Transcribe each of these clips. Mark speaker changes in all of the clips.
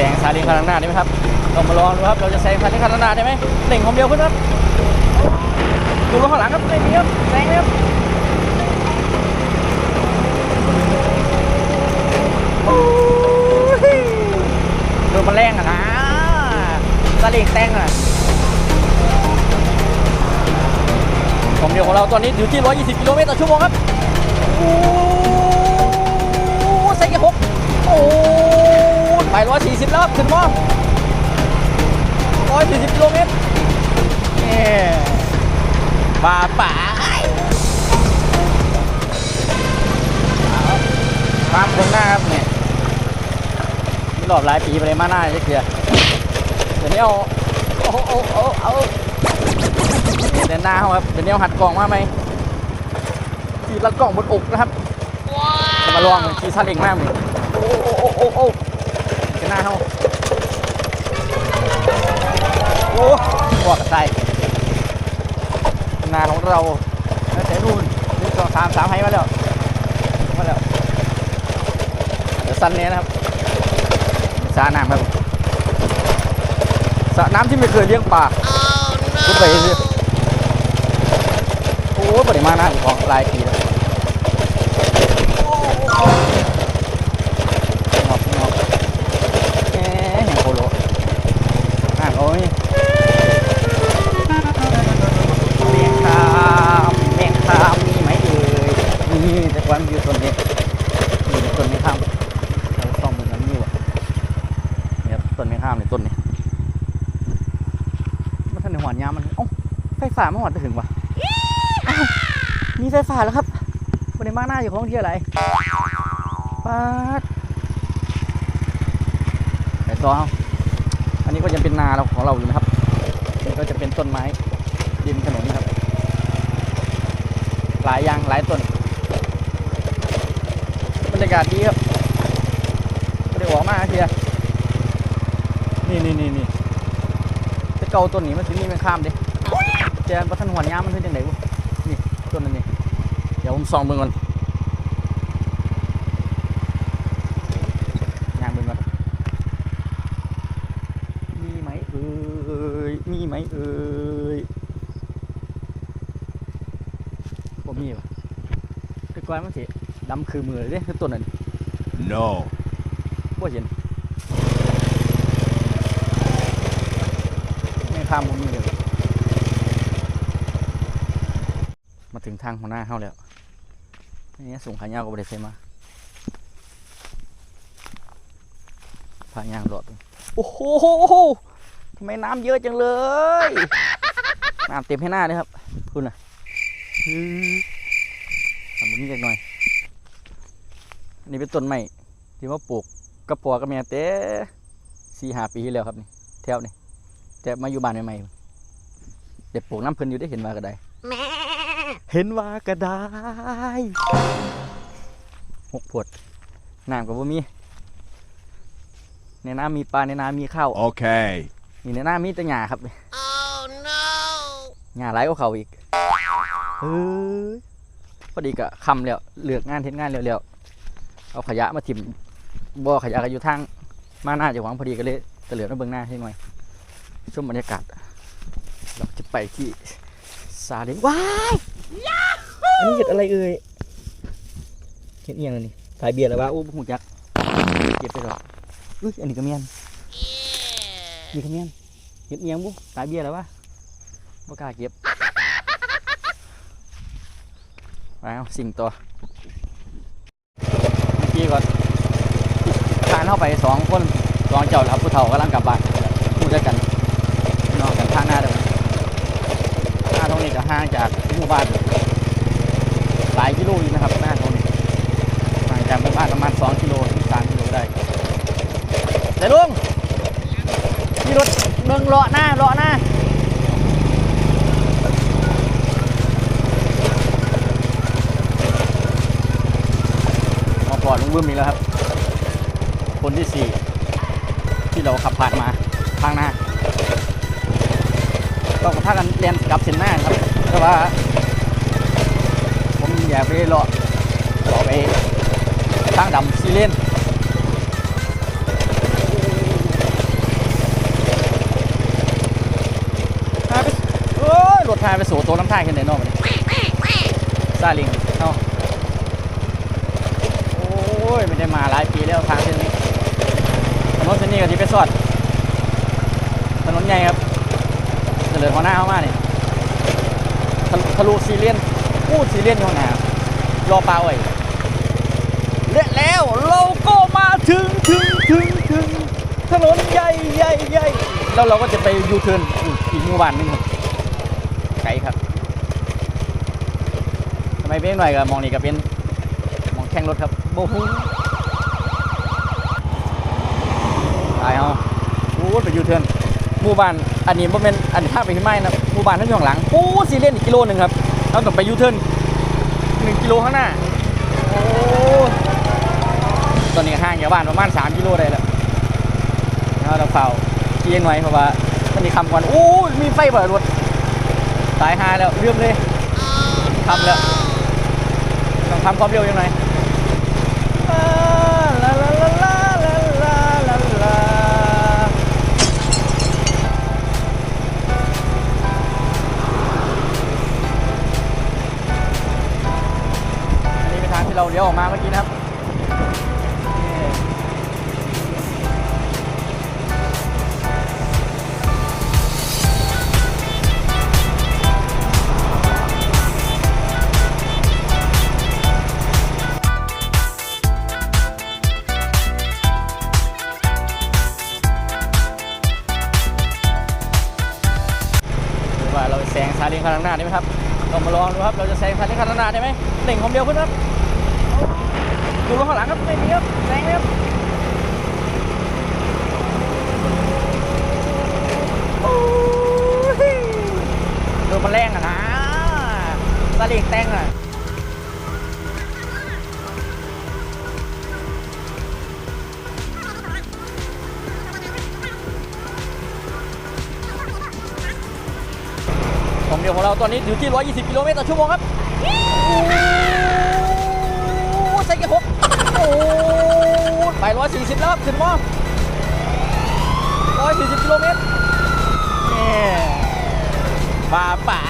Speaker 1: แซงซาเล้งคันข้างหน้าได้ไหมครับลองมาลองดูครับ เราจะแซงซาเล้งคันข้างหน้าได้ไหมเร่งความเร็วขึ้นครับดูรถข้างหลังครับไม่มีครับแซงเลยครับโอ้ยดูมันแรงอะนะซาเล้งแซงอะความเร็วของเราตอนนี้อยู่ที่ 120 กิโลเมตรต่อชั่วโมงครับโอ้ใส่กียร์หกโอ้ ไปร้อยสี่สิบแล้วครับถึงมอร้อยสี่สิบกิโลเมตรนี่ป่าป่าครับตรงหน้าครับเนี่ยมีรอบหลายปีไปเลยมาหน้าจะเคลียร์เดี๋ยวนี้เอาเอาเอาเอาเอาเดินหน้าเขาครับเดี๋ยวนี้เอาหัดกล่องมาไหมทีละกล่องบนอกนะครับ จะมาลองขี่ซาเล้งมากเลยโอ้โอ้โอ้โอ้โอ้จะ หน้าเขาโอ้บอกกับใส่หน้าของเราแล้วแต่นู่นหนึ่งสองสามสามให้มาแล้วมาแล้วเดี๋ยวสั้นเนี้ยนะครับสาน้ำครับสระน้ำที่ไม่เคยเลี้ยงปลาขึ้นไปสิโอ้ปริมาณน้ำของหลายปี มันท่ามันโอ้าไฟฟ้ามันหัวจะถึงวะมีไฟฟ้าแล้วครับวันนี้มาหน้าอยู่ของเที่ยวอะไรปาดไหนต่อเอาอันนี้ก็ยังเป็นนาเราของเราอยู่นะครับนี่ก็จะเป็นต้นไม้ริมถนนครับ หลายอย่างหลายต้นบรรยากาศดีครับไม่ได้ออกมาเทียนี่นี่นี่นี่ เกาต้นนี้มันถึงนี่มันข้ามดิเจอประทันหัวย้ามันเป็นยังไงวะนี่ต้นนั้นนี่เดี๋ยวผมส่องเบิ่งก่อนงานมึงก่อนมีไหมเอ่ยมีไหมเอ่ยผมมีวะแต่ก่อนมันสิดำคือมือเลยเด้คือต้นนั้น
Speaker 2: No.
Speaker 1: บ่เห็น ไม่ข้ามมุมนี้เลยมาถึงทางหัวหน้าเข้าแล้วนี่สูงขายาวก็บ่ได้ใส่มาพายางรอดโอ้โหทำไมน้ำเยอะจังเลย น้ำเต็มให้หน้าเลยครับคุณน่ะฮือทำแบบนี้เล็กหน่อยนนี้เป็นต้นไม้ที่ว่าปลูกกระปัวกระเมียเต้สี่หาปีที่แล้วครับนี่แถวนี่ แต่มาอยู่บ้านใหม่ๆเด็กปลูกน้ำเพิ่นอยู่ได้เห็นว่าก็ได้เห็นว่าก็ได้หกผดน้ำกับบ่มีในน้ำมีปลาในน้ำมีข้าว
Speaker 2: Okay.
Speaker 1: นี่ในน้ำมีแต่หญ้าครับ
Speaker 3: Oh no!
Speaker 1: หญ้าหลายกว่าเขาอีกเฮ้ยพอดีกะคำแล้วเลือกงานเท็ดงานเร็วๆเอาขยะมาถิ่มบ่อขยะก็อยู่ทางมาหน้าเจะหวังพอดีก็เลยตะเหลือมาเบิ่งหน้าให้หน่อย ชมบรรยากาศ เราจะไปที่ซาเล้งว้ายอันนี้เห็ดอะไรเอ่ยเห็ดเอียงเลยนี่ถ่ายเบียร์แล้ววะอู้หูจักเก็บไปหรอกอุ้ยอันนี้ก็เมียน
Speaker 3: Yeah!
Speaker 1: นี่คะแนนเก็บเอียงบุตายเบี้ยแล้ววะบ่กล้าเก็บไปเอาสิ่งตัวเมื่อกี้ก่อนทานเข้าไปสองคนสองเจ้าแล้วครับผู้เฒ่ากำลังกลับบ้านพูดด้วยกันนอนกันทางหน้าเดิม หน้าตรงนี้ก็ห่างจากหมู่บ้านหลายกิโลอยู่นะครับหน้าตรงนี้ห่างจากหมู่บ้านประมาณสองกิโลถึงสามกิโลได้เดี๋ยวลุงมีรถเมืองเลาะหน้าเลาะหน้ามาปอดลุงบึ้มอีกแล้วครับ คนที่สี่ที่เราขับผ่านมาทางหน้า เขาก็พากันเรียนกับเส้นแน้ครับแต่ว่า ผมอยากไปเลาอเลาะไปตั้งดำซีเลนรถทายไปสู่ตัวน้ำท่าขึ้นไหนนอกเลยซาลิงเอ้าโอ้ยไม่ได้มาหลายปีแล้วทางเส้นนี้ถนนเส้นนี้กับที่ไปสอดถนนใหญ่ครับ เจริญหัวหน้าเข้ามาเนี่ยทะลุทะลุซีเรียนพูดซีเรียนอยู่ข้างหนารอปลาไว้และแล้วเราก็มาถึงถึงถึงถึงถนนใหญ่ใหญ่ใหญ่แล้วเราก็จะไปยูเทิร์นอีกหมู่บ้านหนึงครับไกลครับทำไมเป็นหน่อยกับมองนี่ก็เป็นมองแข่งรถครับโบฮูตายเอาโอ้ยไปยูเทิร์นหมู่บ้าน อันนี้บ่เป็นอันนี้ถ้าไปที่ไม้นะหมู่บ้านทั้งอยู่ข้างหลังโอ้สีเล่นอีกกิโลหนึ่งครับเราต้องไปยูเทิร์นหนึ่งกิโลข้างหน้าโอ้ตอนนี้ห่างจากบ้านประมาณ3กิโลได้แล้วแล้วเราเฝ้าเกียงหน่อยเพราะว่ามันนี่คำก่อนโอ้ยมีไฟเปิดรถตายหาแล้วเรื่องเลยทำแล้วต้องทำความเร็วยังไง เป็นทางที่เราเลี้ยวออกมาเมื่อกี้นะครับว่าเราแซงซาเล้งคันข้างหน้าได้ไหมครับเรามาลองดูครับ เราจะแซงซาเล้งคันข้างหน้าได้ไหมเต่งความเร็วขึ้นครับ ดูรถข้างหลังครับไม่มีครับแซงเลยครับโอ้ยดูมันแรงอะนะซาเล้งแต่งอะความเร็วของเราตอนนี้อยู่ที่ 120 กิโลเมตรต่อชั่วโมงครับโอ้ใส่กร์หก ไปร้อยสี่สิบแล้วครับขึ้นมาร้อยสี่สิบกิโลเมตรนี่ป่าป่า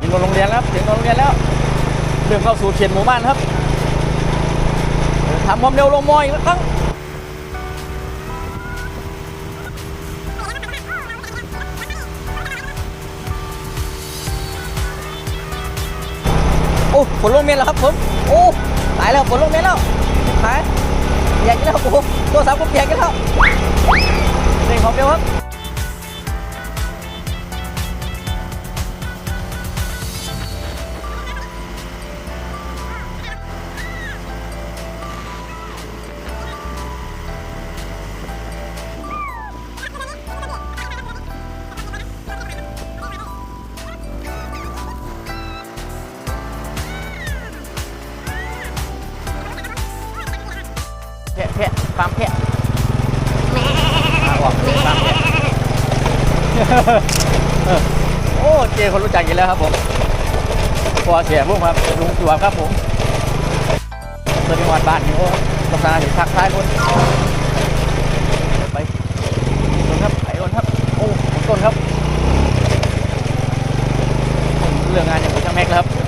Speaker 1: ถึงโรงเรียนแล้วถึงโรงเรียนแล้วเริ่มเข้าสู่เขตหมู่บ้านครับทำความเร็วลงมอยอีกครั้ง อ้ฝนลงเมนแล้วครับผมโอ้ตายแล้วฝนลงเมนแล้วหายแยกกันแล้วผมตัวสามก็แยกกันแล้วเร่งของเดียวครับ ฟาร์มแพะมาออกฟาร์มแพะโอ้เจคนรู้จักอีกแล้วครับผมพอเสียพวกครับลุงจวบครับผมตัวจังหวัดบ้านนี่โอ้ตำนานถึงทักทายคนไปต้นครับไอ้ต้นครับ โอ้ต้นครับผมเรื่องงานอย่างผมช่างแม็กแล้วครับ